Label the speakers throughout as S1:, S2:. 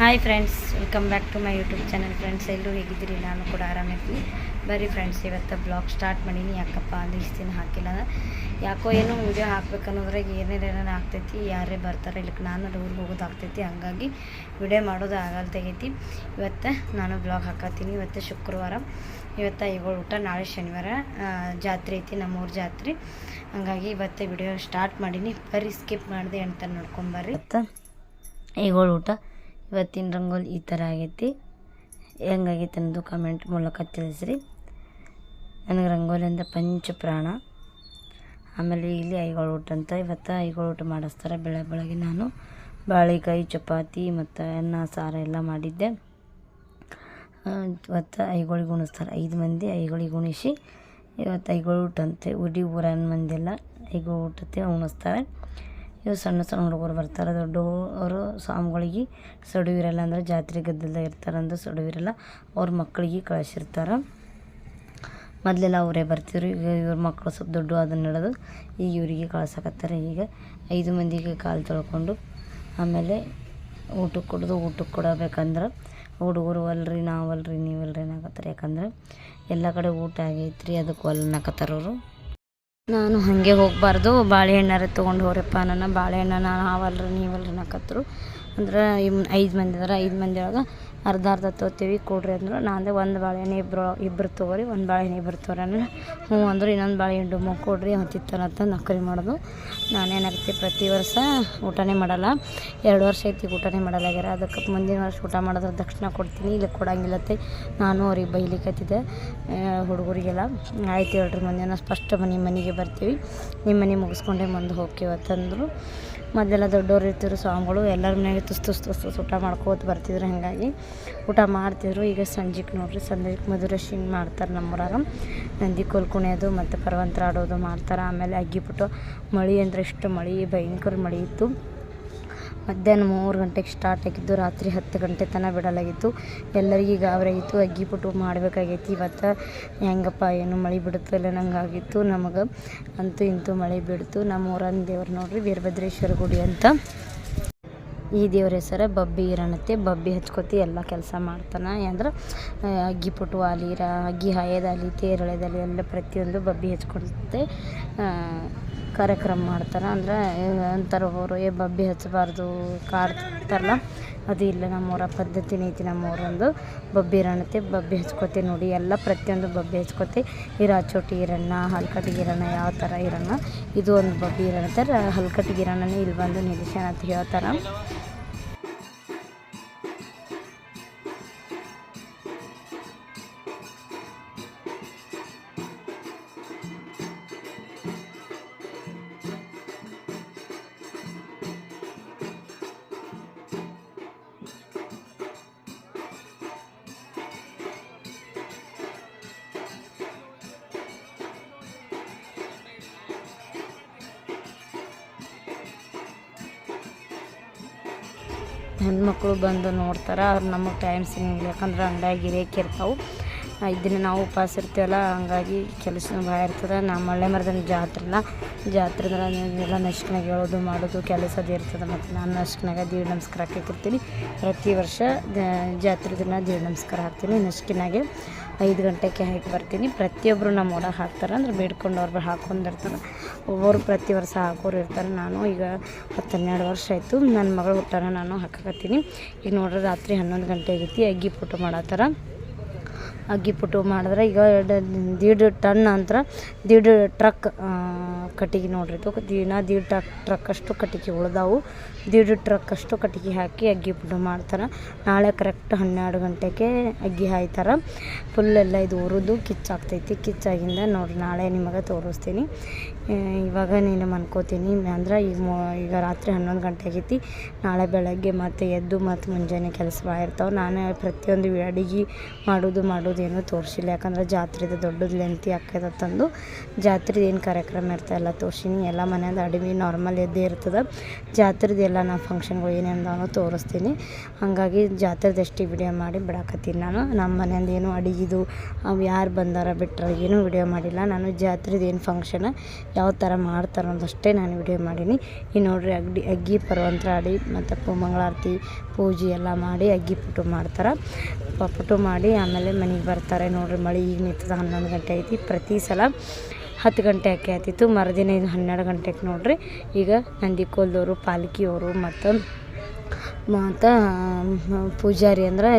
S1: Hi friends welcome back to my YouTube channel friends ಎಲ್ಲರೂ ಹೇಗಿದ್ದೀರಿ? ನಾನು ಕೂಡ ಆರಾಮಿರ್ತೀನಿ ಬರೀ ಫ್ರೆಂಡ್ಸ್ ಇವತ್ತು ಬ್ಲಾಗ್ ಸ್ಟಾರ್ಟ್ ಮಾಡೀನಿ. ಯಾಕಪ್ಪ ಅಂದ್ರೆ ಇಷ್ಟು ದಿನ ಹಾಕಿಲ್ಲ. ಯಾಕೋ ಏನೋ ವೀಡಿಯೋ ಹಾಕ್ಬೇಕನ್ನೋದ್ರಾಗ ಏನೇನು ಆಗ್ತೈತಿ ಯಾರೇ ಬರ್ತಾರೆ ಇಲ್ಲಕ್ಕೆ ನಾನು ಊರಿಗೆ ಹೋಗೋದು ಆಗ್ತೈತಿ. ಹಂಗಾಗಿ ವಿಡಿಯೋ ಮಾಡೋದು ಆಗಲ್ ತೆಗೈತಿ ಇವತ್ತು ನಾನು ಬ್ಲಾಗ್ ಹಾಕತ್ತೀನಿ. ಇವತ್ತು ಶುಕ್ರವಾರ. ಇವತ್ತು ಐಗಳು ಊಟ, ನಾಳೆ ಶನಿವಾರ. ಜಾತ್ರೆ ಐತಿ, ನಮ್ಮೂರ ಜಾತ್ರೆ. ಹಂಗಾಗಿ ಇವತ್ತು ವಿಡಿಯೋ ಸ್ಟಾರ್ಟ್ ಮಾಡೀನಿ. ಬರೀ ಸ್ಕಿಪ್ ಮಾಡಿದೆ ಅಂತ ನೋಡ್ಕೊಂಬರ್ರಿ ಐಗಳು ಊಟ. ಇವತ್ತಿನ ರಂಗೋಲಿ ಈ ಥರ ಆಗೈತಿ. ಹೆಂಗಾಗೈತೆ ಅನ್ನೋದು ಕಮೆಂಟ್ ಮೂಲಕ ತಿಳಿಸ್ರಿ. ನನಗೆ ರಂಗೋಲಿ ಅಂದರೆ ಪಂಚ ಪ್ರಾಣ ಆಮೇಲೆ ಇಲ್ಲಿ ಐಗಳು ಊಟ ಅಂತ ಇವತ್ತು ಐಗಳು ಊಟ ಮಾಡಿಸ್ತಾರೆ. ಬೆಳಗ್ಗೆ ಬೆಳಗ್ಗೆ ನಾನು ಬಾಳೆಕಾಯಿ, ಚಪಾತಿ ಮತ್ತು ಅನ್ನ, ಸಾರ ಎಲ್ಲ ಮಾಡಿದ್ದೆ. ಇವತ್ತು ಐಗಳಿಗೆ ಉಣಿಸ್ತಾರೆ. ಐದು ಮಂದಿ ಐಗಳಿಗೆ ಉಣಿಸಿ ಇವತ್ತು ಐಗಳು ಊಟ ಅಂತೆ. ಉಡಿ ಊರನ್ ಮಂದಿ ಎಲ್ಲ ಐಗಳು ಊಟತೆ ಉಣಿಸ್ತಾರೆ. ಇವು ಸಣ್ಣ ಸಣ್ಣ ಹುಡುಗರು ಬರ್ತಾರೆ, ದೊಡ್ಡವರು ಸ್ವಾಮಿಗಳಿಗೆ ಸಡುವಿರಲ್ಲ ಅಂದ್ರೆ ಜಾತ್ರೆ ಗದ್ದಲ ಇರ್ತಾರಂದ್ರೆ ಸಡುವಿರಲ್ಲ, ಅವ್ರ ಮಕ್ಕಳಿಗೆ ಕಳಿಸಿರ್ತಾರೆ. ಮೊದಲೆಲ್ಲ ಅವರೇ ಬರ್ತಿದ್ರು, ಈಗ ಇವ್ರ ಮಕ್ಕಳು ಸ್ವಲ್ಪ ದೊಡ್ಡ ಅದನ್ನ ಹಿಡಿದು ಈಗ ಇವರಿಗೆ ಕಳ್ಸಕತ್ತಾರೆ. ಈಗ ಐದು ಮಂದಿಗೆ ಕಾಲು ತೊಳ್ಕೊಂಡು ಆಮೇಲೆ ಊಟಕ್ಕೆ ಕೊಡೋದು ಊಟಕ್ಕೆ ಕೊಡಬೇಕಂದ್ರೆ ಹುಡುಗರು ಅಲ್ರಿ, ನಾವಲ್ರಿ, ನೀವಲ್ರಿ ಅನ್ನಕತ್ತಾರೆ. ಯಾಕಂದ್ರೆ ಎಲ್ಲ ಕಡೆ ಊಟ ಆಗೈತ್ರಿ, ಅದಕ್ಕೆ ಒಲ್ ಅನ್ನಕತ್ತಾರ ಅವರು. ನಾನು ಹಾಗೆ ಹೋಗಬಾರ್ದು ಬಾಳೆಹಣ್ಣಾರ ತೊಗೊಂಡು ಹೋಗ್ರಪ್ಪ ನನ್ನ ಬಾಳೆಹಣ್ಣ ನಾನು ಹಾವಲ್ರಿ ನೀವಲ್ರಿ ಅನ್ನಕತ್ರು ಅಂದ್ರೆ ಐದು ಮಂದಿ ಅದಾರ ಐದು ಮಂದಿ ಒಳಗೆ ಅರ್ಧ ಅರ್ಧ ತೊಗೋತೀವಿ ಕೊಡ್ರಿ ಅಂದ್ರೆ. ನಾನು ಒಂದು ಬಾಳೆಹಣ್ಣು ಇಬ್ಬರು ಇಬ್ಬರು ತೊಗೋರಿ. ಒಂದು ಬಾಳೆಹಣ್ಣು ಇಬ್ರು ತೊಗೊರಿ ಅಂದ್ರೆ. ಹ್ಞೂ ಅಂದ್ರೆ. ಇನ್ನೊಂದು ಬಾಳೆಹಣ್ಣು ಮಗು ಕೊಡ್ರಿ ಹೊತ್ತಿತ್ತಾರ ಅಂತ ನಕರಿ ಮಾಡೋದು. ನಾನೇನಾಗ್ತಿ ಪ್ರತಿ ವರ್ಷ ಊಟನೇ ಮಾಡಲ್ಲ. ಎರಡು ವರ್ಷ ಐತಿ ಊಟನೇ ಮಾಡಲಾಗ್ಯಾರ. ಅದಕ್ಕೆ ಮುಂದಿನ ವರ್ಷ ಊಟ ಮಾಡಿದ್ರೆ ದಕ್ಷಿಣ ಕೊಡ್ತೀನಿ. ಇಲ್ಲಿ ಕೊಡಂಗಿಲ್ಲತ್ತೆ. ನಾನು ಅವ್ರಿಗೆ ಬೈಲಿಕತ್ತಿದ್ದೆ ಹುಡುಗರಿಗೆಲ್ಲ. ಆಯ್ತು ಹೇಳ್ರಿ, ಮುಂದಿನ ಫಸ್ಟ್ ಮನೆ ಮನೆಗೆ ಬರ್ತೀವಿ. ನಿಮ್ಮ ಮನೆ ಮುಗಿಸ್ಕೊಂಡೆ ಮುಂದೆ ಹೋಗ್ತೀವಿ ಅಂತಂದರು. ಮೊದಲೆಲ್ಲ ದೊಡ್ಡವ್ರು ಇರ್ತಿದ್ರು ಸ್ವಾಮಿಗಳು ಎಲ್ಲರ ಮನೆಯಾಗೆ ತುಸ್ ತುಸ್ ತುಸ್ ತುಸ್ ಊಟ ಮಾಡ್ಕೋತ ಬರ್ತಿದ್ರು ಹಾಗಾಗಿ. ಊಟ ಮಾಡ್ತಿದ್ರು. ಈಗ ಸಂಜೆಗೆ ನೋಡ್ರಿ ಸಂಜೆಗೆ ಮಧುರಶಿನ್ ಮಾಡ್ತಾರೆ ನಮ್ಮೂರಾಗ. ನಂದಿ ಕೋಲ್ ಕುಣಿಯೋದು ಮತ್ತು ಪರ್ವಂತರ ಆಡೋದು ಮಾಡ್ತಾರೆ. ಆಮೇಲೆ ಅಗ್ಗಿಬಿಟ್ಟು ಮಳೆ ಅಂದ್ರೆ ಇಷ್ಟು ಮಳೆ, ಭಯಂಕರ ಮಳೆ ಇತ್ತು. ಮಧ್ಯಾಹ್ನ ಮೂರು ಗಂಟೆಗೆ ಸ್ಟಾರ್ಟ್ ಆಗಿದ್ದು, ರಾತ್ರಿ ಹತ್ತು ಗಂಟೆ ತನಕ ಬಿಡಲಾಗಿತ್ತು. ಎಲ್ಲರಿಗೆ ಗಾಬರಿ ಆಗಿತ್ತು ಅಗ್ಗಿ ಪುಟ್ಟು ಮಾಡಬೇಕಾಗೈತಿ. ಇವತ್ತು ಹೆಂಗಪ್ಪ, ಏನು ಮಳೆ ಬಿಡುತ್ತಲ್ಲ ನಂಗಾಗಿತ್ತು ನಮಗೆ. ಅಂತೂ ಇಂತೂ ಮಳೆ ಬಿಡ್ತು ನಮ್ಮ ಊರನ್ನ ದೇವ್ರು ನೋಡ್ರಿ, ವೀರಭದ್ರೇಶ್ವರ ಗುಡಿ ಅಂತ. ಈ ದೇವ್ರ ಹೆಸರು ಬಬ್ಬಿ ಇರನತ್ತೆ. ಬಬ್ಬಿ ಹಚ್ಕೊತಿ ಎಲ್ಲ ಕೆಲಸ ಮಾಡ್ತಾನೆ. ಅಂದ್ರೆ ಅಗ್ಗಿ ಪುಟ್ಟು ಆಲಿ ಅಗ್ಗಿ ಹಾಯೋದಾಲಿ ತೇರಳೆದಾಲಿ ಎಲ್ಲ ಪ್ರತಿಯೊಂದು ಬಬ್ಬಿ ಹಚ್ಕೊಳ್ತೆ ಕಾರ್ಯಕ್ರಮ ಮಾಡ್ತಾರೆ. ಅಂದ್ರೆ ಅಂತಾರೆ ಅವರು, ಏ, ಬಬ್ಬಿ ಹಚ್ಚಬಾರ್ದು ಕಾಡ್ತಾರಲ್ಲ ಅದು ಇಲ್ಲ ನಮ್ಮೂರ ಪದ್ಧತಿ ಐತಿ ನಮ್ಮೂರೊಂದು ಬಬ್ಬಿ ಇರಣತೆ ಬಬ್ಬಿ ಹಚ್ಕೋತಿ ನೋಡಿ, ಎಲ್ಲ ಪ್ರತಿಯೊಂದು ಬಬ್ಬಿ ಹಚ್ಕೋತಿ. ಚೋಟಿ ಇರಣ್ಣ ಹಲ್ಕಟ್ಟಿಗೆ ಇರಣ್ಣ ಯಾವ ಥರ ಇರಣ್ಣ ಇದು ಒಂದು ಬಬ್ಬಿ ಇರಣ್ಣ ಹಲ್ಕಟ್ಟಿಗೆ ಇರಣ್ಣನೇ ಇಲ್ಲಿ ಬಂದು ನಿಲ್ಲಿಸ್ಯಾನ ಅಂತ ಹೇಳ್ತಾರೆ. ಹೆಣ್ಮಕ್ಳು ಬಂದು ನೋಡ್ತಾರೆ, ಅವ್ರು ನಮಗೆ ಟೈಮ್ ಸಿಗಂಗಿಲ್ಲ. ಯಾಕಂದ್ರೆ ಅಂಗಡಿಯಾಗ ಗಿರಾಕಿ ಇರ್ತಾವೆ. ಇದನ್ನು ನಾವು ಉಪವಾಸ ಇರ್ತೀವಲ್ಲ ಹಂಗಾಗಿ ಕೆಲಸ ಭಾಳ ಇರ್ತದೆ. ನಮ್ಮ ಹಳ್ಳಿ ಮರದ ಜಾತ್ರೆ ಇಲ್ಲ ಜಾತ್ರೆ ಅಂದ್ರೆ ಎಲ್ಲ ನಶ್ಕನಾಗ ಹೇಳೋದು ಮಾಡೋದು ಕೆಲಸದ ಇರ್ತದೆ ಮತ್ತು ನಾನು ನಶ್ಕನಾಗ ದೇವ್ರ ನಮಸ್ಕಾರ ಹಾಕಿರ್ತೀನಿ. ಪ್ರತಿ ವರ್ಷ ಜಾತ್ರೆ ದಿನ ದೇವ್ರ ನಮಸ್ಕಾರ ಹಾಕ್ತೀನಿ. ನಶ್ಕಿನಾಗೆ ಐದು ಗಂಟೆಗೆ ಹಾಕಿ ಬರ್ತೀನಿ. ಪ್ರತಿಯೊಬ್ಬರು ನಮ್ಮ ಒಳಗೆ ಹಾಕ್ತಾರೆ ಅಂದ್ರೆ ಬೇಡ್ಕೊಂಡು ಅವ್ರು ಹಾಕೊಂಡಿರ್ತಾರೆ ಒಬ್ಬರು ಪ್ರತಿ ವರ್ಷ ಹಾಕೋರು ಇರ್ತಾರೆ. ನಾನು ಈಗ ಹತ್ತು ಹನ್ನೆರಡು ವರ್ಷ ಆಯಿತು. ನನ್ನ ಮಗಳು ಹುಟ್ಟಾರ ನಾನು ಹಾಕಕತ್ತೀನಿ. ಈಗ ನೋಡ್ರಿ ರಾತ್ರಿ ಹನ್ನೊಂದು ಗಂಟೆ ಆಗೈತಿ. ಅಗ್ಗಿ ಪುಟ್ಟು ಮಾಡತ್ತಾರ. ಅಗ್ಗಿ ಪುಟ್ಟು ಮಾಡಿದ್ರೆ ಈಗ ಎರಡು ದೀಡ್ ಟನ್ ಅಂತರ ದೀಡ್ ಟ್ರಕ್ ಕಟ್ಟಿಗೆ ನೋಡ್ರಿ, ಇದು ದಿನ ದೀಡ್ ಟ್ರಕ್ ಟ್ರಕ್ಕಷ್ಟು ಕಟ್ಟಿಗೆ ಉಳ್ದಾವು. ದೀಡ್ ಟ್ರಕ್ ಅಷ್ಟು ಕಟ್ಟಿಗೆ ಹಾಕಿ ಅಗ್ಗಿ ಪುಡಿ ಮಾಡ್ತಾರೆ. ನಾಳೆ ಕರೆಕ್ಟ್ ಹನ್ನೆರಡು ಗಂಟೆಗೆ ಅಗ್ಗಿ ಹಾಯ್ತಾರೆ. ಫುಲ್ ಎಲ್ಲ ಇದು ಉರಿದು ಕಿಚ್ಚಾಗ್ತೈತಿ. ಕಿಚ್ಚಾಗಿಂದ ನೋಡ್ರಿ, ನಾಳೆ ನಿಮಗೆ ತೋರಿಸ್ತೀನಿ. ಇವಾಗ ನೀನು ಮನ್ಕೋತೀನಿ. ಅಂದ್ರೆ ಈಗ ಮೊ- ಈಗ ರಾತ್ರಿ ಹನ್ನೊಂದು ಗಂಟೆ ಆಗೈತಿ. ನಾಳೆ ಬೆಳಗ್ಗೆ ಮತ್ತೆ ಎದ್ದು ಮತ್ತು ಮುಂಜಾನೆ ಕೆಲಸ ಭಾಳ ಇರ್ತಾವೆ. ನಾನು ಪ್ರತಿಯೊಂದು ಅಡುಗೆ ಮಾಡೋದು ಮಾಡೋದು ಏನೂ ತೋರಿಸಿಲ್ಲ. ಯಾಕಂದ್ರೆ ಜಾತ್ರೆದು ದೊಡ್ಡದು ಲೆಂತಿ ತಂದು ಜಾತ್ರೆದು ಏನು ಕಾರ್ಯಕ್ರಮ ಇರ್ತಾ ಎಲ್ಲ ತೋರ್ಸೀನಿ. ಎಲ್ಲ ಮನೆಯಿಂದ ಅಡುಗೆ ನಾರ್ಮಲ್ ಎದ್ದೇ ಇರ್ತದೆ. ಜಾತ್ರೆದು ಎಲ್ಲ ನಾ ಫಂಕ್ಷನ್ಗಳು ಏನೇನು ತೋರಿಸ್ತೀನಿ. ಹಾಗಾಗಿ ಜಾತ್ರೆದು ಎಷ್ಟು ವಿಡಿಯೋ ಮಾಡಿ ಬಿಡಾಕತ್ತೀನಿ ನಾನು. ನಮ್ಮ ಮನೆಯಿಂದ ಏನು ಅಡಿಗೆದು, ಅವು ಯಾರು ಬಂದಾರ ಬಿಟ್ಟರೆ ಏನೂ ವಿಡಿಯೋ ಮಾಡಿಲ್ಲ. ನಾನು ಜಾತ್ರೆದು ಏನು ಫಂಕ್ಷನ್ ಯಾವ ಥರ ಮಾಡ್ತಾರೆ ಅನ್ನೋದಷ್ಟೇ ನಾನು ವಿಡಿಯೋ ಮಾಡೀನಿ. ಈ ನೋಡ್ರಿ ಅಗ್ಡಿ, ಅಗ್ಗಿ ಪರ್ವಂತರ ಮತ್ತು ಪು ಮಂಗಳಾರತಿ, ಪೂಜೆ ಎಲ್ಲ ಮಾಡಿ ಅಗ್ಗಿ ಪುಟ್ಟು ಮಾಡ್ತಾರೆ. ಪುಟ್ಟು ಮಾಡಿ ಆಮೇಲೆ ಮನೆಗೆ ಬರ್ತಾರೆ. ನೋಡ್ರಿ ಮಳೆ ಈಗ ನಿಂತದ ಹನ್ನೊಂದು ಗಂಟೆ ಐತಿ. ಪ್ರತಿ ಸಲ ಹತ್ತು ಗಂಟೆ ಆಕೆ ಆಯ್ತಿತ್ತು ಮರುದಿನ ಇದು ಹನ್ನೆರಡು ಗಂಟೆಗೆ ನೋಡ್ರಿ. ಈಗ ನಂದಿಕೋಲ್ದವರು, ಪಾಲ್ಕಿಯವರು ಮತ್ತು ಮತ್ತು ಪೂಜಾರಿ ಅಂದ್ರೆ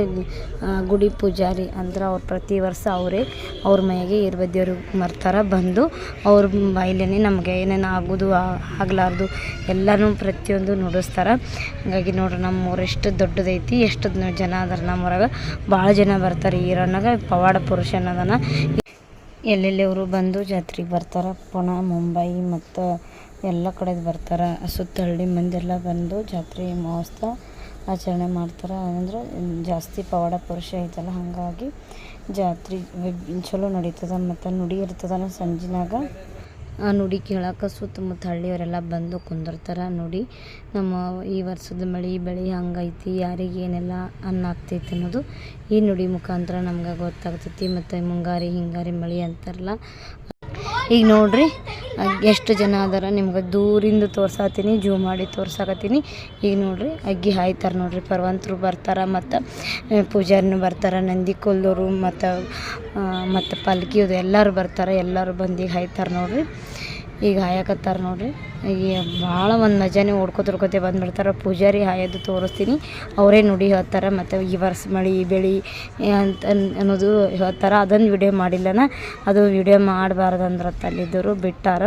S1: ಗುಡಿ ಪೂಜಾರಿ ಅಂದ್ರೆ ಅವ್ರು ಪ್ರತಿ ವರ್ಷ ಅವರೇ ಅವ್ರ ಮನೆಗೆ ಇರ್ಬದ್ದಿಯವ್ರು ಬರ್ತಾರೆ ಬಂದು ಅವ್ರ ಬಾಯಿಲೇನೆ ನಮಗೆ ಏನೇನು ಆಗೋದು ಆಗಲಾರ್ದು ಎಲ್ಲನೂ ಪ್ರತಿಯೊಂದು ನುಡಿಸ್ತಾರೆ. ಹಾಗಾಗಿ ನೋಡ್ರಿ ನಮ್ಮ ಊರು ಎಷ್ಟು ದೊಡ್ಡದೈತಿ, ಎಷ್ಟು ಜನ ಅದಾರ ನಮ್ಮೂರಾಗ. ಭಾಳ ಜನ ಬರ್ತಾರೆ ಈರನ್ನಾಗ ಪವಾಡ ಪುರುಷ ಅನ್ನೋದನ್ನ ಎಲ್ಲೆಲ್ಲಿ ಅವರು ಬಂದು ಜಾತ್ರೆಗೆ ಬರ್ತಾರೆ ಪುಣೆ ಮುಂಬೈ ಮತ್ತು ಎಲ್ಲ ಕಡೆದು ಬರ್ತಾರೆ. ಸುತ್ತ ಹಳ್ಳಿ ಮಂದಿ ಎಲ್ಲ ಬಂದು ಜಾತ್ರೆ ಮಹೋತ್ಸವ ಆಚರಣೆ ಮಾಡ್ತಾರೆ. ಅಂದ್ರೆ ಜಾಸ್ತಿ ಪವಾಡ ಪುರುಷ ಐತಲ್ಲ, ಹಾಗಾಗಿ ಜಾತ್ರೆ ಚಲೋ ನಡೀತದೆ ಮತ್ತು ನುಡಿ ಇರ್ತದಲ್ಲ ಸಂಜಿನಾಗ. ಆ ನುಡಿ ಕೇಳಕ್ಕೆ ಸುತ್ತಮುತ್ತ ಹಳ್ಳಿಯವರೆಲ್ಲ ಬಂದು ಕುಂದಿರ್ತಾರೆ. ನುಡಿ ನಮ್ಮ ಈ ವರ್ಷದ ಮಳೆ ಬೆಳೆ ಹಂಗೈತಿ, ಯಾರಿಗೆ ಏನೆಲ್ಲ ಅನ್ನ ಆಗ್ತೈತಿ ಅನ್ನೋದು ಈ ನುಡಿ ಮುಖಾಂತರ ನಮ್ಗೆ ಗೊತ್ತಾಗ್ತೈತಿ. ಮತ್ತು ಮುಂಗಾರಿ ಹಿಂಗಾರಿ ಮಳೆ ಅಂತಾರಲ್ಲ ಈಗ ನೋಡ್ರಿ, ಎಷ್ಟು ಜನ ಅದಾರ ನಿಮ್ಗೆ ದೂರಿಂದ ತೋರ್ಸಾತೀನಿ, ಜೂ ಮಾಡಿ ತೋರ್ಸಾಕತ್ತೀನಿ. ಈಗ ನೋಡ್ರಿ, ಅಗ್ಗಿ ಹಾಯ್ತಾರೆ ನೋಡ್ರಿ, ಪರ್ವಂತರು ಬರ್ತಾರೆ ಮತ್ತು ಪೂಜಾರಿನೂ ಬರ್ತಾರೆ, ನಂದಿ ಕೊಲ್ಲೋರು ಮತ್ತು ಮತ್ತು ಪಲ್ಕಿಯೋದು ಎಲ್ಲರೂ ಬರ್ತಾರೆ, ಎಲ್ಲರೂ ಬಂದು ಈಗ ಹಾಯ್ತಾರೆ ನೋಡ್ರಿ. ಈಗ ಹಾಯಕತ್ತಾರ ನೋಡ್ರಿ. ಈಗ ಭಾಳ ಒಂದು ಮಜಾನೇ ಓಡ್ಕೋತ ಓಡ್ಕೋತೆ ಬಂದ್ಬಿಡ್ತಾರೆ. ಪೂಜಾರಿ ಹಾಯೋದು ತೋರಿಸ್ತೀನಿ. ಅವರೇ ನುಡಿ ಹೇಳ್ತಾರೆ, ಮತ್ತು ಈ ವರ್ಷ ಮಳೆ ಬೆಳೆ ಅಂತ ಅನ್- ಅನ್ನೋದು ಹೇಳ್ತಾರೆ. ಅದನ್ನು ವಿಡಿಯೋ ಮಾಡಿಲ್ಲನ? ಅದು ವಿಡಿಯೋ ಮಾಡಬಾರ್ದು ಅಂದ್ರೆ ಅಲ್ಲಿದ್ದರು ಬಿಟ್ಟಾರ.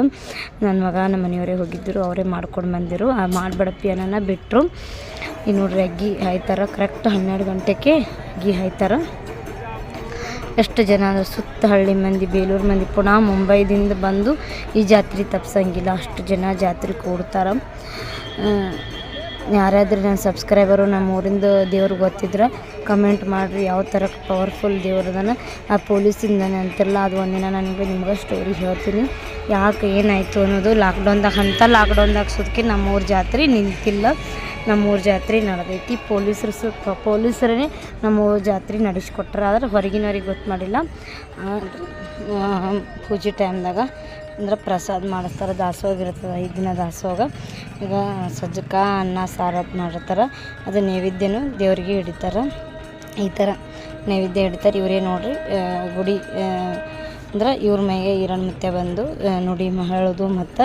S1: ನನ್ನ ಮಗ ನಮ್ಮ ಮನೆಯವರೇ ಹೋಗಿದ್ದರು, ಅವರೇ ಮಾಡ್ಕೊಂಡು ಬಂದಿರು. ಆ ಮಾಡಬೇಡಪ್ಪಿ ಅನ್ನೋನ ಬಿಟ್ಟರು ಈಗ ನೋಡ್ರಿ ಅಗ್ಗಿ ಹಾಯ್ತಾರೆ. ಕರೆಕ್ಟ್ ಹನ್ನೆರಡು ಗಂಟೆಗೆ ಅಗ್ಗಿ ಹಾಯ್ತಾರೆ. ಎಷ್ಟು ಜನ ಅಂದ್ರೆ ಸುತ್ತ ಹಳ್ಳಿ ಮಂದಿ, ಬೇಲೂರು ಮಂದಿ ಪುನಃ ಮುಂಬೈದಿಂದ ಬಂದು ಈ ಜಾತ್ರೆ ತಪ್ಸಂಗಿಲ್ಲ. ಅಷ್ಟು ಜನ ಜಾತ್ರೆ ಕೂಡ್ತಾರೆ. ಯಾರಾದರೂ ನನ್ನ ಸಬ್ಸ್ಕ್ರೈಬರು ನಮ್ಮ ಊರಿಂದ ದೇವ್ರಿಗೆ ಗೊತ್ತಿದ್ರೆ ಕಮೆಂಟ್ ಮಾಡಿರಿ, ಯಾವ ಥರ ಪವರ್ಫುಲ್ ದೇವ್ರದನ ಆ ಪೊಲೀಸಿಂದನೇ ಅಂತಿರಲ್ಲ, ಅದು ಒಂದಿನ ನನಗೆ ನಿಮ್ಗೆ ಸ್ಟೋರಿ ಹೇಳ್ತೀನಿ. ಯಾಕೆ ಏನಾಯಿತು ಅನ್ನೋದು ಲಾಕ್ಡೌನ್ದಾಗ ಅಂತ ಲಾಕ್ಡೌನ್ದಾಗ ನಮ್ಮ ಊರ ಜಾತ್ರೆ ನಿಂತಿಲ್ಲ. ನಮ್ಮೂರ ಜಾತ್ರೆ ನಡೆದೈತಿ. ಪೊಲೀಸರು ಸು ಪೊಲೀಸರೇ ನಮ್ಮ ಜಾತ್ರೆ ನಡೆಸ್ಕೊಟ್ರೆ. ಆದ್ರೆ ಹೊರಗಿನವ್ರಿಗೆ ಗೊತ್ತು ಮಾಡಿಲ್ಲ. ಪೂಜೆ ಟೈಮ್ದಾಗ ಅಂದ್ರೆ ಪ್ರಸಾದ ಮಾಡಿಸ್ತಾರೆ. ದಾಸೋಹ ಇರ್ತದೆ, ಐದು ದಿನ ದಾಸೋಗ ಈಗ ಸಜ್ಜಕ, ಅನ್ನ, ಸಾರು ಮಾಡಿರ್ತಾರೆ. ಅದು ನೈವೇದ್ಯನೂ ದೇವರಿಗೆ ಹಿಡಿತಾರೆ. ಈ ಥರ ನೈವೇದ್ಯ ಹಿಡಿತಾರೆ. ಇವರೇ ನೋಡ್ರಿ ಗುಡಿ ಅಂದ್ರೆ ಇವ್ರ ಮೈಗೆ ಈರಣ್ಣ ಮತ್ತೆ ಬಂದು ನುಡಿ ಹೇಳೋದು ಮತ್ತು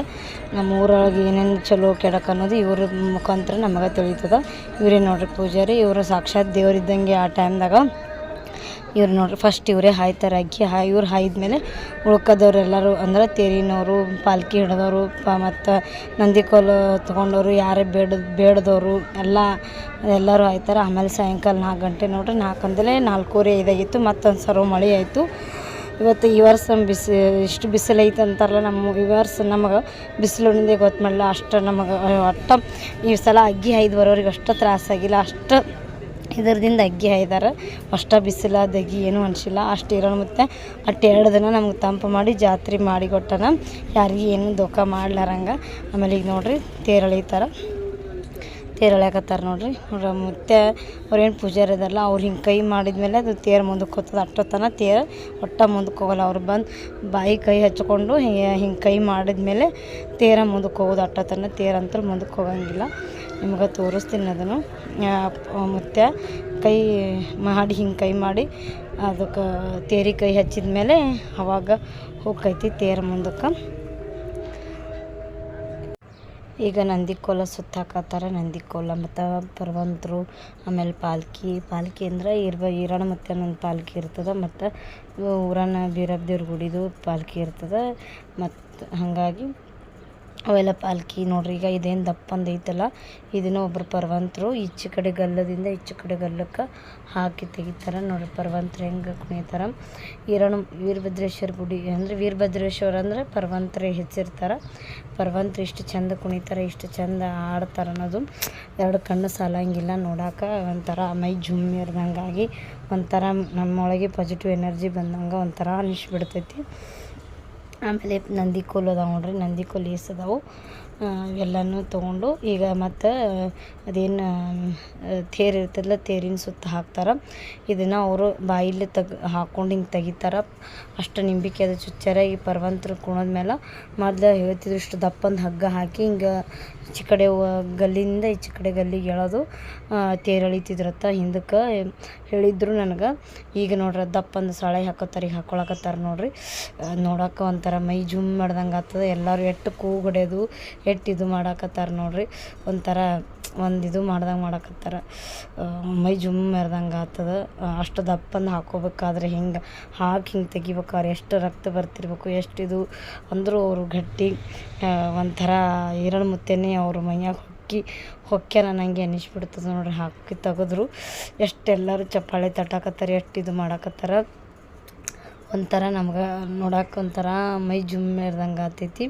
S1: ನಮ್ಮ ಊರೊಳಗೆ ಏನೇನು ಚಲೋ ಕೆಡಕ್ ಅನ್ನೋದು ಇವ್ರ ಮುಖಾಂತರ ನಮಗೆ ತಿಳಿತದೆ. ಇವರೇ ನೋಡ್ರಿ ಪೂಜಾರಿ, ಇವರು ಸಾಕ್ಷಾತ್ ದೇವರಿದ್ದಂಗೆ ಆ ಟೈಮ್ದಾಗ ಇವ್ರು ನೋಡ್ರಿ ಫಸ್ಟ್ ಇವರೇ ಹಾಯ್ತಾರೆ ಅಕ್ಕಿ, ಹಾ, ಇವ್ರು ಹಾಯ್ದ್ಮೇಲೆ ಉಳ್ಕದವ್ರು ಎಲ್ಲರೂ ಅಂದ್ರೆ ತೇರಿನವರು, ಪಾಲ್ಕಿ ಹಿಡ್ದವರು, ಪ, ಮತ್ತು ನಂದಿಕೋಲು ತೊಗೊಂಡವರು, ಯಾರೇ ಬೇಡ, ಬೇಡದವರು, ಎಲ್ಲ ಎಲ್ಲರೂ ಆಯ್ತಾರೆ ಆಮೇಲೆ ಸಾಯಂಕಾಲ ನಾಲ್ಕು ಗಂಟೆ ನೋಡ್ರಿ ನಾಲ್ಕು ಅಂದಲೇ ನಾಲ್ಕೂವರೆ ಐದಾಗಿತ್ತು ಮತ್ತೊಂದು ಸರ್ವ ಮಳೆ ಆಯಿತು. ಇವತ್ತು ಈ ವರ್ಷ ಬಿಸಿ ಇಷ್ಟು ಬಿಸಿಲು ಐತೆ ಅಂತಾರಲ್ಲ ನಮ್ಮ ಈ ವರ್ಷ ನಮಗೆ ಬಿಸಿಲಿನಿಂದ ಗೊತ್ತು ಮಾಡಲ್ಲ ಅಷ್ಟು ನಮಗೆ ಒಟ್ಟು ಈ ಸಲ ಅಗ್ಗಿ ಐದು ಬರೋರಿಗೆ ಅಷ್ಟು ತ್ರಾಸಾಗಿಲ್ಲ ಅಷ್ಟು ಇದರದಿಂದ ಅಗ್ಗಿ ಹಾಯ್ದಾರ ಅಷ್ಟು ಬಿಸಿಲ, ದಗಿ ಏನೂ ಅನಿಸಿಲ್ಲ. ಅಷ್ಟು ಇರೋಣ ಮತ್ತು ಅಷ್ಟು ಎರಡು ದಿನ ನಮ್ಗೆ ತಂಪು ಮಾಡಿ ಜಾತ್ರೆ ಮಾಡಿ ಕೊಟ್ಟನ. ಯಾರಿಗೆ ಏನು ದೋಖ ಮಾಡ್ಲಾರಂಗೆ. ಆಮೇಲೆ ಈಗ ನೋಡಿರಿ ತೇರು. ಎಳಿತಾರ ತೇರು ಎಳ್ಯಾಕತ್ತಾರ ನೋಡ್ರಿ. ನೋಡ್ರಿ ಮತ್ತೆ ಅವ್ರೇನು ಪೂಜಾರಿ ಅದಾರಲ್ಲ, ಅವ್ರು ಹಿಂಗೆ ಕೈ ಮಾಡಿದ್ಮೇಲೆ ಅದು ತೇರು ಮುಂದಕ್ಕೆ ಹೋಗ್ತದೆ. ಅಷ್ಟೊತ್ತನ ತೇರು ಒಟ್ಟ ಮುಂದಕ್ಕೆ ಹೋಗಲ್ಲ. ಅವ್ರು ಬಂದು ಬಾಯಿ ಕೈ ಹಚ್ಕೊಂಡು ಹಿಂಗೆ ಹಿಂಗೆ ಕೈ ಮಾಡಿದ್ಮೇಲೆ ತೇರ ಮುಂದಕ್ಕೆ ಹೋಗೋದು. ಅಷ್ಟೊತ್ತನ ತೇರಂತೂ ಮುಂದಕ್ಕೆ ಹೋಗಂಗಿಲ್ಲ. ನಿಮ್ಗೆ ತೋರಿಸ್ತೀನಿ ಅದನ್ನು. ಮತ್ತೆ ಕೈ ಮಾಡಿ, ಹಿಂಗೆ ಕೈ ಮಾಡಿ ಅದಕ್ಕೆ ತೇರಿ ಕೈ ಹಚ್ಚಿದ ಮೇಲೆ ಅವಾಗ ಹೋಗ್ತೈತಿ ತೇರು ಮುಂದಕ್ಕೆ. ಈಗ ನಂದಿಕೋಲ ಸುತ್ತಾಕತ್ತಾರ. ನಂದಿಕೋಲ ಮತ್ತು ಪರ್ವಂತರು, ಆಮೇಲೆ ಪಾಲ್ಕಿ. ಪಾಲ್ಕಿ ಅಂದ್ರೆ ಇರ್ಬ ಈರಣ್ಣ ಮತ್ತು ಒಂದು ಪಾಲ್ಕಿ ಇರ್ತದೆ. ಮತ್ತು ಊರನ್ನ ಬೀರಬ್ದೇವ್ರ ಗುಡಿದು ಪಾಲ್ಕಿ ಇರ್ತದೆ. ಮತ್ತು ಹಾಗಾಗಿ ಅವೆಲ್ಲ ಪಾಲ್ಕಿ ನೋಡ್ರಿ, ಈಗ ಇದೇನು ದಪ್ಪಂದು ಐತಲ್ಲ ಇದನ್ನು ಒಬ್ರು ಪರ್ವಂತರು ಈಚೆ ಕಡೆ ಗಲ್ಲದಿಂದ ಈಚೆ ಕಡೆ ಗಲ್ಲಕ್ಕೆ ಹಾಕಿ ತೆಗಿತಾರೆ. ನೋಡ್ರಿ, ಪರ್ವಂತರು ಹೆಂಗೆ ಕುಣಿತಾರ. ಈರಣ ವೀರಭದ್ರೇಶ್ವರ ಗುಡಿ, ಅಂದರೆ ವೀರಭದ್ರೇಶ್ವರ ಅಂದರೆ ಪರ್ವಂತರೇ ಹೆಚ್ಚಿರ್ತಾರೆ. ಪರ್ವಂತರು ಇಷ್ಟು ಚಂದ ಕುಣಿತಾರೆ, ಇಷ್ಟು ಚಂದ ಆಡ್ತಾರೆ ಅನ್ನೋದು ಎರಡು ಕಣ್ಣು ಸಾಲಂಗಿಲ್ಲ ನೋಡಕ್ಕೆ ಒಂಥರ ಮೈ ಜುಮ್ ಇರ್ದಂಗಾಗಿ ಒಂಥರ ನಮ್ಮೊಳಗೆ ಪಾಸಿಟಿವ್ ಎನರ್ಜಿ ಬಂದಂಗೆ ಒಂಥರ ಅನಿಸ್ಬಿಡ್ತೈತಿ. ಆಮೇಲೆ ನಂದಿ ಕೋಲು ಅದಾವೆ ನೋಡ್ರಿ. ನಂದಿ ಕೋಲು ಈಸ್ ಅದಾವು. ಎಲ್ಲನೂ ತೊಗೊಂಡು ಈಗ ಮತ್ತು ಅದೇನು ತೇರು ಇರ್ತದಲ್ಲ ತೇರಿನ ಸುತ್ತ ಹಾಕ್ತಾರೆ. ಇದನ್ನು ಅವರು ಬಾಯಲ್ಲಿ ತಗ್ ಹಾಕ್ಕೊಂಡು ಹಿಂಗೆ ತೆಗಿತಾರೆ. ಅಷ್ಟು ನಿಂಬಿಕೆ ಅದು ಚುಚ್ಚಾರ. ಈ ಪರ್ವಂತರು ಕುಣದ್ಮೇಲೆ ಮೊದಲು ಹೇಳ್ತಿದ್ರು ಇಷ್ಟು ದಪ್ಪಂದು ಹಗ್ಗ ಹಾಕಿ ಹಿಂಗೆ ಈಚೆ ಕಡೆ ಗಲ್ಲಿಂದ ಈಚೆ ಕಡೆ ಗಲ್ಲಿಗೆ ಎಳೆದು ತೇರು ಎಳಿತಿದ್ರತ್ತ ಹಿಂದಕ್ಕೆ ಹೇಳಿದ್ರು ನನಗೆ. ಈಗ ನೋಡ್ರಿ ದಪ್ಪಂದು ಸಳೆ ಹಾಕೋತಾರೆ ಈಗ ಹಾಕೊಳಕತ್ತಾರ ನೋಡೋಕೆ ನೋಡಕ್ಕೆ ಒಂಥರ ಮೈ ಜುಮ್ ಮಾಡ್ದಂಗೆ ಆಗ್ತದೆ. ಎಲ್ಲರೂ ಎಟ್ಟು ಕೂಗಡೆದು ಎಟ್ಟು ಇದು ಮಾಡಾಕತ್ತಾರ ನೋಡ್ರಿ. ಒಂಥರ ಒಂದು ಇದು ಮಾಡ್ದಂಗೆ ಮಾಡಕತ್ತಾರ. ಮೈ ಜುಮ್ ಮೆರ್ದಂಗೆ ಆಗ್ತದೆ. ಅಷ್ಟು ದಪ್ಪಂದು ಹಾಕೋಬೇಕಾದ್ರೆ ಹಿಂಗೆ ಹಾಕಿ ಹಿಂಗೆ ತೆಗಿಬೇಕಾದ್ರೆ ಎಷ್ಟು ರಕ್ತ ಬರ್ತಿರ್ಬೇಕು, ಎಷ್ಟು ಇದು. ಅಂದರೂ ಅವರು ಗಟ್ಟಿ ಒಂಥರ ಈರಳ ಮುತ್ತೇನೆ ಅವರು ಮೈಯಾಗ ಹೊಕ್ಕಿ ಹೊಕ್ಕ್ಯಾನ ನನಗೆ ಅನ್ನಿಸ್ಬಿಡ್ತದೆ ನೋಡ್ರಿ. ಹಾಕಿ ತೆಗೆದ್ರು. ಎಷ್ಟು ಎಲ್ಲರೂ ಚಪ್ಪಾಳೆ ತಟ್ಟಾಕತ್ತಾರೆ, ಎಷ್ಟು ಇದು ಮಾಡಾಕತ್ತಾರ. ಒಂಥರ ನಮ್ಗೆ ನೋಡಕ್ಕೆ ಒಂಥರ ಮೈ ಜುಮ್ ಇರ್ದಂಗೆ ಆಗ್ತೈತಿ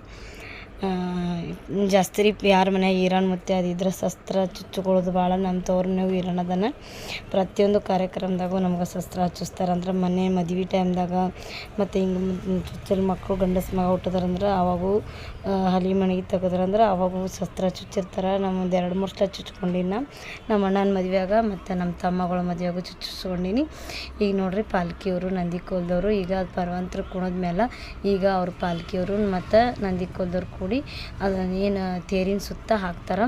S1: ಜಾಸ್ತಿ ರೀ, ಯಾರ ಮನ್ಯಾಗ ಈರಾನ್ ಮುತ್ತೆ ಅದು ಇದ್ರೆ ಶಸ್ತ್ರ ಚುಚ್ಚುಕೊಳ್ಳೋದು ಭಾಳ ನಮ್ಮ ತವ್ರ ನೀವು ಈರಾನ್ ಪ್ರತಿಯೊಂದು ಕಾರ್ಯಕ್ರಮದಾಗೂ ನಮ್ಗೆ ಶಸ್ತ್ರ ಹಚ್ಚಿಸ್ತಾರೆ ಅಂದ್ರೆ ಮನೆ ಮದ್ವೆ ಟೈಮ್ದಾಗ ಮತ್ತು ಹಿಂಗೆ ಚುಚ್ಚಲ್ ಮಕ್ಕಳು ಗಂಡಸ ಮಗ ಹುಟ್ಟಿದ್ರಂದ್ರೆ ಅವಾಗೂ ಹಲಿ ಮನೆಗೆ ತೆಗೆದ್ರಂದ್ರೆ ಅವಾಗೂ ಶಸ್ತ್ರ ಚುಚ್ಚಿರ್ತಾರೆ. ನಮ್ಮೊಂದು ಎರಡು ಮೂರು ಸಲ ಚುಚ್ಕೊಂಡಿನ ನಮ್ಮ ಅಣ್ಣನ ಮದುವೆಯಾಗ ಮತ್ತು ನಮ್ಮ ತಮ್ಮಗಳ ಮದುವೆಯಾಗೂ ಚುಚ್ಚಿಸ್ಕೊಂಡಿನಿ. ಈಗ ನೋಡ್ರಿ ಪಾಲ್ಕಿಯವರು ನಂದಿಕೋಲ್ದವರು ಈಗ ಅದು ಪರ್ವಂತರ ಕುಣದ ಮೇಲೆ ಈಗ ಅವ್ರ ಪಾಲ್ಕಿಯವರು ಮತ್ತು ನಂದಿಕೋಲ್ದವ್ರು ಕೂಡಿ ಅದನ್ನ ಏನು ತೇರಿನ ಸುತ್ತ ಹಾಕ್ತಾರೆ?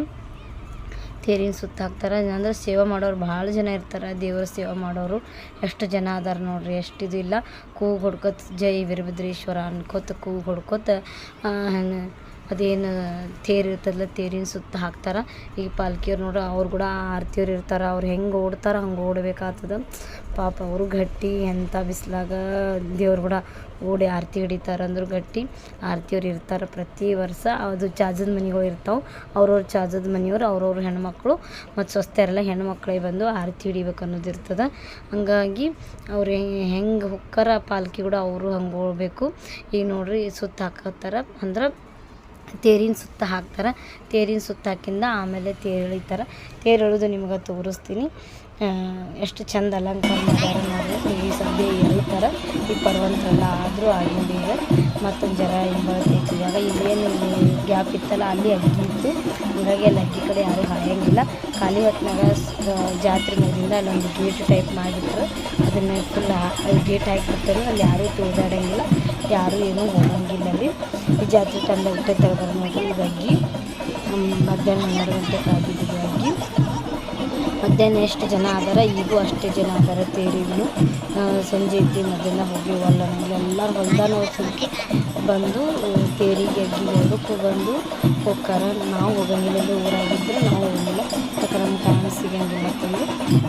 S1: ತೇರಿನ ಸುತ್ತ ಹಾಕ್ತಾರೆ. ಅಂದ್ರೆ ಸೇವೆ ಮಾಡೋರು ಭಾಳ ಜನ ಇರ್ತಾರೆ. ದೇವರ ಸೇವೆ ಮಾಡೋರು ಎಷ್ಟು ಜನ ಅದಾರ ನೋಡ್ರಿ, ಎಷ್ಟು ಇದು ಇಲ್ಲ. ಕೂಗು ಹೊಡ್ಕೊತ ಜೈ ವೀರಭದ್ರೇಶ್ವರ ಅನ್ಕೋತ, ಕೂಗು ಹೊಡ್ಕೋತ ಅದೇನು ತೇರು ಇರ್ತದಲ್ಲ, ತೇರಿನ ಸುತ್ತ ಹಾಕ್ತಾರೆ. ಈಗ ಪಾಲ್ಕಿಯವ್ರು ನೋಡ್ರಿ ಅವ್ರು ಕೂಡ ಆರ್ತಿಯವ್ರು ಇರ್ತಾರೆ. ಅವ್ರು ಹೆಂಗೆ ಓಡ್ತಾರೆ, ಹಂಗೆ ಓಡಬೇಕಾಗ್ತದ ಪಾಪ ಅವರು ಗಟ್ಟಿ ಎಂಥ ಬಿಸಿಲಾಗ ದೇವ್ರು ಕೂಡ ಓಡಿ ಆರತಿ ಹಿಡಿತಾರೆ ಅಂದ್ರೆ ಗಟ್ಟಿ. ಆರತಿಯವ್ರು ಇರ್ತಾರೆ ಪ್ರತಿ ವರ್ಷ. ಅದು ಚಾಜದ ಮನೆಗಳು ಇರ್ತಾವೆ. ಅವ್ರವ್ರ ಚಾಜದ ಮನೆಯವ್ರು, ಅವ್ರವ್ರ ಹೆಣ್ಮಕ್ಳು ಮತ್ತು ಸ್ವಸ್ಥರೆಲ್ಲ ಹೆಣ್ಮಕ್ಳಿಗೆ ಬಂದು ಆರತಿ ಹಿಡಿಬೇಕು ಅನ್ನೋದು ಇರ್ತದೆ. ಹಂಗಾಗಿ ಅವ್ರು ಹೆಂಗೆ ಹೊಕ್ಕಾರ ಪಾಲ್ಕಿ ಕೂಡ ಅವರು ಹಂಗೆ ಓಡಬೇಕು. ಈಗ ನೋಡ್ರಿ ಸುತ್ತ ಹಾಕತ್ತಾರ ಅಂದ್ರೆ ತೇರಿನ ಸುತ್ತ ಹಾಕ್ತಾರೆ. ತೇರಿನ ಸುತ್ತ ಹಾಕಿಂದ ಆಮೇಲೆ ತೇರು ಎಳಿತಾರೆ. ತೇರು ಎಳೆದು ನಿಮ್ಗೆ ತೋರಿಸ್ತೀನಿ. ಎಷ್ಟು ಚಂದ ಅಲಂಕಾರ ಮಾಡ್ತಾರೆ ನೋಡ್ರಿ ಈ ಸದ್ಯ ಎಳಿತಾರೆ. ಈ ಪರ್ವಂತರೆಲ್ಲ ಆದರೂ ಆಗಿಂದ ಮತ್ತೊಂದು ಜರ ಹಿಂಬಳತೈತಿ ಇವಾಗ ಇಲ್ಲೇನು ಗ್ಯಾಪ್ ಇತ್ತಲ್ಲ, ಅಲ್ಲಿ ಅಕ್ಕಿ ಇತ್ತು. ಹಂಗಾಗಿ ಅಲ್ಲಿ ಅಕ್ಕಿ ಕಡೆ ಯಾರೂ ಹಾಯಂಗಿಲ್ಲ. ಖಾಲಿ ಹೊತ್ತಿನಾಗ ಜಾತ್ರೆ ಮುಗಿದಿಂದ ಅಲ್ಲೊಂದು ಗೇಟ್ ಟೈಪ್ ಮಾಡಿಬಿಟ್ರು ಅದನ್ನು ಫುಲ್ ಗೇಟ್ ಹಾಕಿಬಿಡ್ತಾರೆ. ಅಲ್ಲಿ ಯಾರೂ ತುಳಿದಾಡಂಗಿಲ್ಲ ಯಾರೂ ಏನೂ ಹೋಗಂಗಿಲ್ಲ ಅಲ್ಲಿ ಈ ಜಾತ್ರೆ ತಂದ ಊಟ ತೆಗೆದಾರ ಇದಾಗಿ ಮಧ್ಯಾಹ್ನ ಹನ್ನೆರಡು ಗಂಟೆ ಕಾದಿದ್ದೀವಿ ಅಗ್ಗಿ ಮಧ್ಯಾಹ್ನ ಎಷ್ಟು ಜನ ಆದಾರ ಈಗೂ ಅಷ್ಟೇ ಜನ ಆದಾರ ತೇರಿಗೂ ಸಂಜೆ ಇದ್ದು ಮಧ್ಯಾಹ್ನ ಹೋಗಿ ಹೊಲ ಎಲ್ಲರೂ ಹೊಲ್ದಾನ ಸುಲ್ಕಿ ಬಂದು ತೇರಿಗೆ, ಅಗ್ಗಿ ಹೊಲಕ್ಕೆ ಬಂದು ಹೋಗ್ತಾರ. ನಾವು ಹೋಗಂಗಿಲ್ಲ ಊರಾಗಿದ್ದರೆ ನಾವು ಹೋಗಂಗಿಲ್ಲ. ಯಾಕಂದ್ರೆ ನಮ್ಮ ಟೈಮ್ ಸಿಗಂಗಿಲ್ಲ ಅಂತಂದು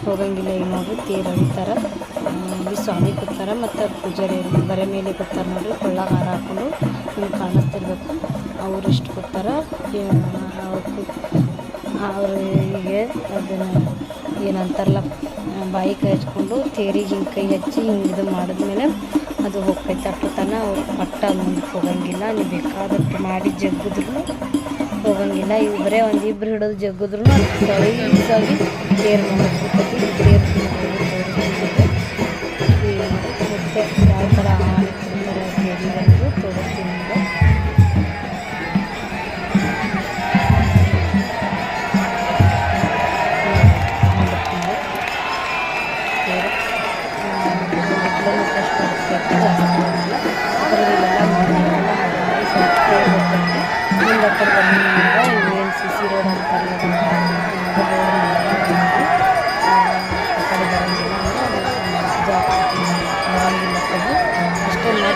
S1: ಹೋಗಂಗಿಲ್ಲ, ಏನಾದರೂ ತೇರು ಎಳಿತಾರೆ ಇಲ್ಲಿ ಸ್ವಾಮಿ ಕೂತಾರ ಮತ್ತು ಪೂಜಾರಿ ಬರೆ ಮೇಲೆ ಕೂತಾರ ನೋಡ್ರಿ ಕೊಳ್ಳಾಗ ಹಾರ ಹಾಕೊಂಡು ಹಿಂಗೆ ಕಾಣಿಸ್ತಿರ್ಬೇಕು. ಅವ್ರು ಇಷ್ಟು ಕೂತಾರ ಅವರಿಗೆ ಅದನ್ನು ಏನಂತಾರಲ್ಲ, ಬಾಯಿ ಕೈ ಹಚ್ಕೊಂಡು ತೇರಿಗೆ ಹಿಂಗೆ ಕೈ ಹಚ್ಚಿ ಹಿಂಗೆ ಇದು ಮಾಡಿದ್ಮೇಲೆ ಅದು ಹೋಗ್ತೈತೆ ಅಷ್ಟು ಅವ್ರು ಪಟ್ಟ ಮುಂದಕ್ಕೆ ಹೋಗಂಗಿಲ್ಲ. ನೀವು ಬೇಕಾದಷ್ಟು ಮಾಡಿ ಜಗ್ಗಿದ್ರು ಹೋಗಂಗಿಲ್ಲ. ಇವು ಬರೇ ಒಂದು ಇಬ್ಬರು ಹಿಡಿದು ಜಗ್ಗಿದ್ರು ಸಲೀಸಾಗಿ ತೇರು ಮಾಡಿ ತೇರು Gracias.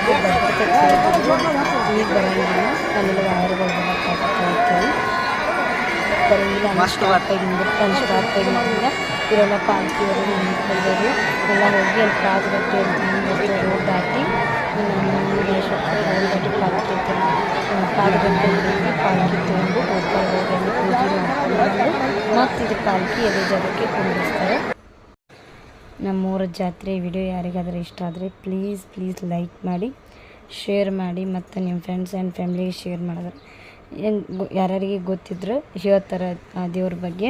S1: ಅಷ್ಟೇ ಮೊದಲು ಬರ್ತೈತೆ ಈಗ ಬರೋಂಗಿಲ್ಲ ಆಮೇಲೆ ವಾಯರ್ಗಳು ಬರೋಕ್ಕಾಗ್ತೇವೆ ಬರೋಂಗಿಲ್ಲ ನಿಂದಿರ್ತಾನೆ ಸ್ಟಾಪ್ ಆಗಿ ನಿಂತಿಲ್ಲ ಇವರೆಲ್ಲ ಪಾಲ್ಕಿಯವರು ನಿಂತ್ಕೊಂಡವರು ಎಲ್ಲ ಹೋಗಿ ಅಲ್ಲಿ ಅಂತ ಮುಂದೆ ರೋಡ್ ದಾಟಿ ದಾಟಿ ಪಾಲ್ಕಿ ಕಾದುಗಟ್ಟೆ ಹೋಗಿ ಪಾಲ್ಕಿ ತಗೊಂಡು ಹೋಗ್ತಾ ಹೋಗಿ ಪೂಜೆ ಮಾಡಿಕೊಂಡು ಮತ್ತು ಇದು ಪಾಲ್ಕಿ ಎದೆ ಜಾಗಕ್ಕೆ ಕುಂದಿರ್ತಾರೆ ನಮ್ಮೂರ ಜಾತ್ರೆ ವಿಡಿಯೋ ಯಾರಿಗಾದರೂ ಇಷ್ಟ ಆದರೆ ಪ್ಲೀಸ್ ಪ್ಲೀಸ್ ಲೈಕ್ ಮಾಡಿ ಶೇರ್ ಮಾಡಿ ಮತ್ತು ನಿಮ್ಮ ಫ್ರೆಂಡ್ಸ್ ಆ್ಯಂಡ್ ಫ್ಯಾಮ್ಲಿಗೆ ಶೇರ್ ಮಾಡಿದ್ರೆ ಏನು ಯಾರ್ಯಾರಿಗೆ ಗೊತ್ತಿದ್ರೆ ಹೇಳ್ತಾರೆ ಆ, ದೇವ್ರ ಬಗ್ಗೆ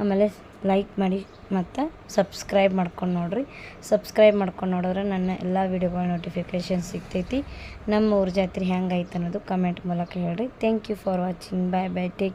S1: ಆಮೇಲೆ ಲೈಕ್ ಮಾಡಿ ಮತ್ತು ಸಬ್ಸ್ಕ್ರೈಬ್ ಮಾಡ್ಕೊಂಡು ನೋಡಿರಿ. ಸಬ್ಸ್ಕ್ರೈಬ್ ಮಾಡ್ಕೊಂಡು ನೋಡಿದ್ರೆ ನನ್ನ ಎಲ್ಲ ವೀಡಿಯೋಗಳ ನೋಟಿಫಿಕೇಷನ್ ಸಿಗ್ತೈತಿ. ನಮ್ಮ ಊರ ಜಾತ್ರೆ ಹೆಂಗೈತೆ ಅನ್ನೋದು ಕಮೆಂಟ್ ಮೂಲಕ ಹೇಳ್ರಿ. Thank you for watching bye bye take